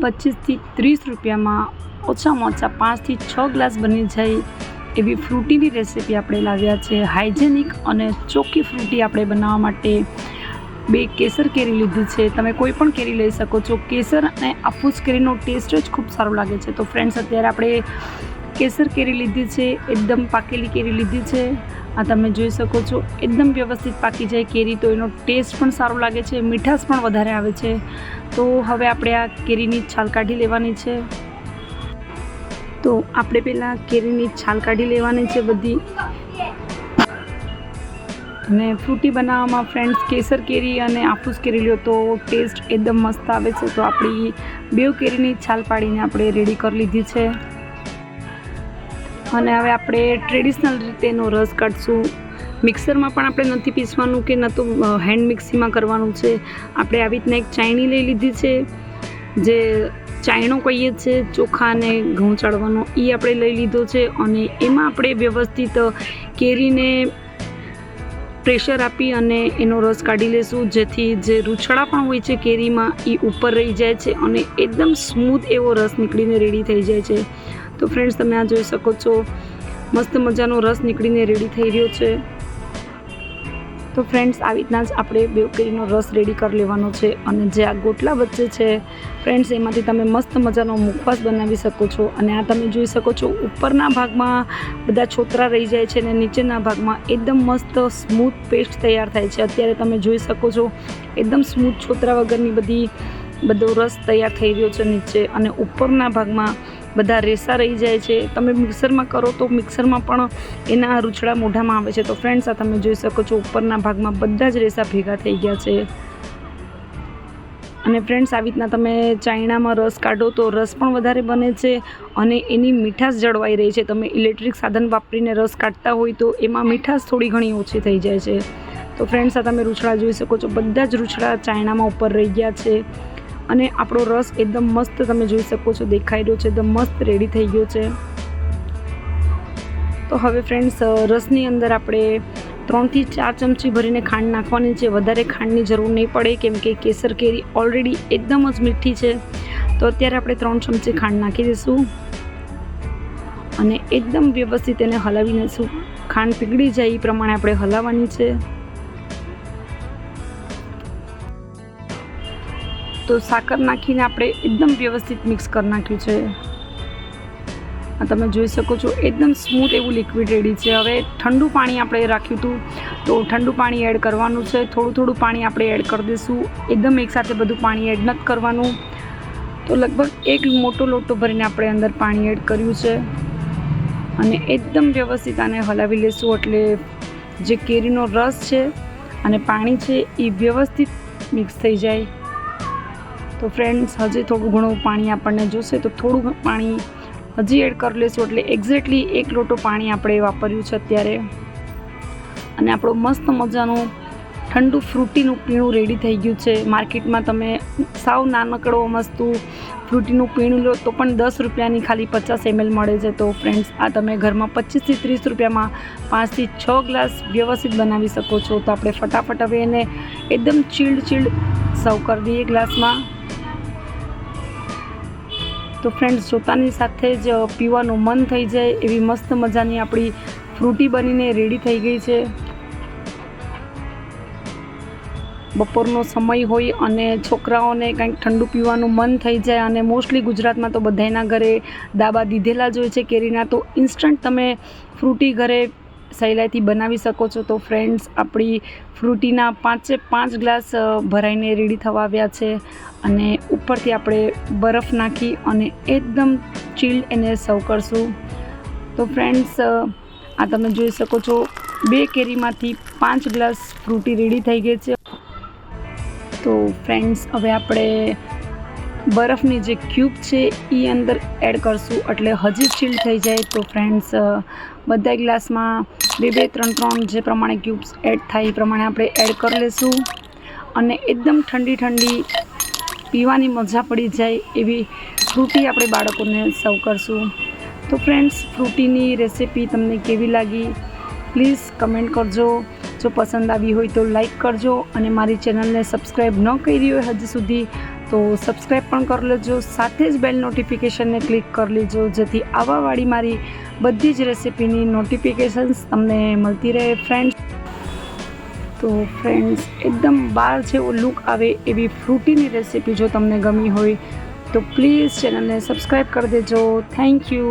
પચીસથી ત્રીસ રૂપિયામાં ઓછામાં ઓછા પાંચથી છ ગ્લાસ બની જાય એવી ફ્રૂટીની રેસીપી આપણે લાવ્યા છે. હાઇજેનિક અને ચોખ્ખી ફ્રૂટી આપણે બનાવવા માટે બે કેસર કેરી લીધી છે. તમે કોઈ પણ કેરી લઈ શકો છો. કેસર અને આફૂસ કેરીનો ટેસ્ટ જ ખૂબ સારો લાગે છે. તો ફ્રેન્ડ્સ અત્યારે આપણે કેસર કેરી લીધી છે. એકદમ પાકેલી કેરી લીધી છે. આ તમે જોઈ શકો છો, એકદમ વ્યવસ્થિત પાકી જાય કેરી, તો એનો ટેસ્ટ પણ સારો લાગે છે, મીઠાશ પણ વધારે આવે છે. તો હવે આપણે આ કેરીની છાલ કાઢી લેવાની છે. તો આપણે પહેલાં કેરીની છાલ કાઢી લેવાની છે બધી. અને ફ્રૂટી બનાવવામાં ફ્રેન્ડ્સ કેસર કેરી અને આફૂસ કેરી લો તો ટેસ્ટ એકદમ મસ્ત આવે છે. તો આપણી બે કેરીની છાલ પાડીને આપણે રેડી કરી લીધી છે. અને હવે આપણે ટ્રેડિશનલ રીતે એનો રસ કાઢશું. મિક્સરમાં પણ આપણે નથી પીસવાનું કે ન તો હેન્ડ મિક્સીમાં કરવાનું છે. આપણે આવી રીતના એક ચાયણી લઈ લીધી છે. જે ચાયણો કહીએ છીએ ચોખા અને ઘઉં ચાળવાનો એ આપણે લઈ લીધો છે. અને એમાં આપણે વ્યવસ્થિત કેરીને પ્રેશર આપી અને એનો રસ કાઢી લેશું. જેથી જે રૂછડા પણ હોય છે કેરીમાં એ ઉપર રહી જાય છે અને એકદમ સ્મૂથ એવો રસ નીકળીને રેડી થઈ જાય છે. તો ફ્રેન્ડ્સ તમે આ જોઈ શકો છો. મસ્ત મજાનો રસ નીકળીને રેડી થઈ રહ્યો છે. તો ફ્રેન્ડ્સ આવી રીતના જ આપણે બે કેરીનો રસ રેડી કરી લેવાનો છે અને જે આ ગોટલા વચ્ચે છે ફ્રેન્ડ્સ એમાંથી તમે મસ્ત મજાનો મુખવાસ બનાવી શકો છો. અને આ તમે જોઈ શકો છો, ઉપરના ભાગમાં બધા છોતરા રહી જાય છે અને નીચેના ભાગમાં એકદમ મસ્ત સ્મૂથ પેસ્ટ તૈયાર થાય છે. અત્યારે તમે જોઈ શકો છો, એકદમ સ્મૂથ છોતરા વગરની બધી બધો રસ તૈયાર થઈ રહ્યો છે નીચે અને ઉપરના ભાગમાં બધા રેસા રહી જાય છે. તમે મિક્સરમાં કરો તો મિક્સરમાં પણ એના રૂછડા મોઢામાં આવે છે. તો ફ્રેન્ડ્સ આ તમે જોઈ શકો છો ઉપરના ભાગમાં બધા જ રેસા ભેગા થઈ ગયા છે. અને ફ્રેન્ડ્સ આવી રીતના તમે ચાયણામાં રસ કાઢો તો રસ પણ વધારે બને છે અને એની મીઠાશ જળવાઈ રહી છે. તમે ઇલેક્ટ્રિક સાધન વાપરીને રસ કાઢતા હોય તો એમાં મીઠાશ થોડી ઘણી ઓછી થઈ જાય છે. તો ફ્રેન્ડ્સ આ તમે રૂછડા જોઈ શકો છો. બધા જ રૂછડા ચાયણામાં ઉપર રહી ગયા છે. અને આપણો રસ એકદમ મસ્ત તમે જોઈ શકો છો, દેખાઈ રહ્યો છે, એકદમ મસ્ત રેડી થઈ ગયો છે. તો હવે ફ્રેન્ડ્સ રસની અંદર આપણે ત્રણથી ચાર ચમચી ભરીને ખાંડ નાખવાની છે. વધારે ખાંડની જરૂર નહીં પડે, કેમ કે કેસર કેરી ઓલરેડી એકદમ જ મીઠી છે. તો અત્યારે આપણે ત્રણ ચમચી ખાંડ નાખી દઈશું અને એકદમ વ્યવસ્થિત એને હલાવી દઈશું ખાંડ પીગળી જાય એ પ્રમાણે આપણે હલાવવાની છે. તો સાકર નાખીને આપણે એકદમ વ્યવસ્થિત મિક્સ કરી નાખ્યું છે. આ તમે જોઈ શકો છો, એકદમ સ્મૂથ એવું લિક્વિડ રેડી છે. હવે ઠંડુ પાણી આપણે રાખ્યું હતું, તો ઠંડુ પાણી એડ કરવાનું છે. થોડું થોડું પાણી આપણે એડ કરી દઈશું. એકદમ એકસાથે બધું પાણી એડ નથી કરવાનું. તો લગભગ એક મોટો લોટો ભરીને આપણે અંદર પાણી એડ કર્યું છે. અને એકદમ વ્યવસ્થિત આને હલાવી લેશું, એટલે જે કેરીનો રસ છે અને પાણી છે, એ વ્યવસ્થિત મિક્સ થઈ જાય. તો ફ્રેન્ડ્સ હજી થોડું ઘણું પાણી આપણને જોશે તો થોડું પાણી હજી એડ કરી લઈશું એટલે એક્ઝેક્ટલી એક લોટો પાણી આપણે વાપર્યું છે અત્યારે. અને આપણો મસ્ત મજાનું ઠંડુ ફ્રૂટીનું પીણું રેડી થઈ ગયું છે. માર્કેટમાં તમે સાવ નાનકડો મસ્તું ફ્રૂટીનું પીણું લો તો પણ દસ રૂપિયાની ખાલી પચાસ એમએલ મળે છે. તો ફ્રેન્ડ્સ આ તમે ઘરમાં પચીસથી ત્રીસ રૂપિયામાં પાંચથી છ ગ્લાસ વ્યવસ્થિત બનાવી શકો છો. તો આપણે ફટાફટ હવે એને એકદમ ચીલ્ડ ચીલ્ડ સર્વ કરી દઈએ ગ્લાસમાં. તો ફ્રેન્ડ્સ જોતાની સાથે જ પીવાનું મન થઈ જાય એવી મસ્ત મજાની આપણી ફ્રૂટી બનીને રેડી થઈ ગઈ છે. બપોરનો સમય હોય અને છોકરાઓને કંઈક ઠંડુ પીવાનું મન થઈ જાય અને મોસ્ટલી ગુજરાતમાં તો બધાના ઘરે દાબા દીધેલા જ હોય છે કેરીના, તો ઇન્સ્ટન્ટ તમે ફ્રૂટી ઘરે સહેલાઈથી બનાવી શકો છો તો ફ્રેન્ડ્સ આપણી ફ્રૂટીના પાંચે પાંચ ગ્લાસ ભરાઈને રેડી થવા આવ્યા છે અને ઉપરથી આપણે બરફ નાખી અને એકદમ ચીલ્ડ એને સર્વ કરશું. તો ફ્રેન્ડ્સ આ તમે જોઈ શકો છો, બે કેરીમાંથી પાંચ ગ્લાસ ફ્રૂટી રેડી થઈ ગઈ છે. તો ફ્રેન્ડ્સ હવે આપણે બરફની જે ક્યુબ છે એ અંદર એડ કરશું. એટલે હજી ચીલ થઈ જાય તો ફ્રેન્ડ્સ બધા ગ્લાસમાં બે બે, ત્રણ ત્રણ જે પ્રમાણે ક્યુબ્સ એડ થાય, એ પ્રમાણે આપણે એડ કરી લઈશું અને એકદમ ઠંડી ઠંડી પીવાની મજા પડી જાય એવી ફ્રૂટી આપણે બાળકોને સર્વ કરશું. તો ફ્રેન્ડ્સ ફ્રૂટીની રેસિપી તમને કેવી લાગી? પ્લીઝ કમેન્ટ કરજો. જો પસંદ આવી હોય તો લાઈક કરજો અને મારી ચેનલને સબસ્ક્રાઈબ ન કરી હોય હજી સુધી તો સબસ્ક્રાઈબ પણ કરી લેજો, સાથે જ બેલ નોટિફિકેશનને ક્લિક કરી લેજો, જેથી આવાવાળી મારી બધી જ રેસિપીની નોટિફિકેશન્સ તમને મળતી રહે ફ્રેન્ડ્સ તો ફ્રેન્ડ્સ એકદમ બહાર જેવો લુક આવે એવી ફ્રૂટીની રેસિપી જો તમને ગમી હોય, તો પ્લીઝ ચેનલને સબસ્ક્રાઈબ કરી દેજો. Thank you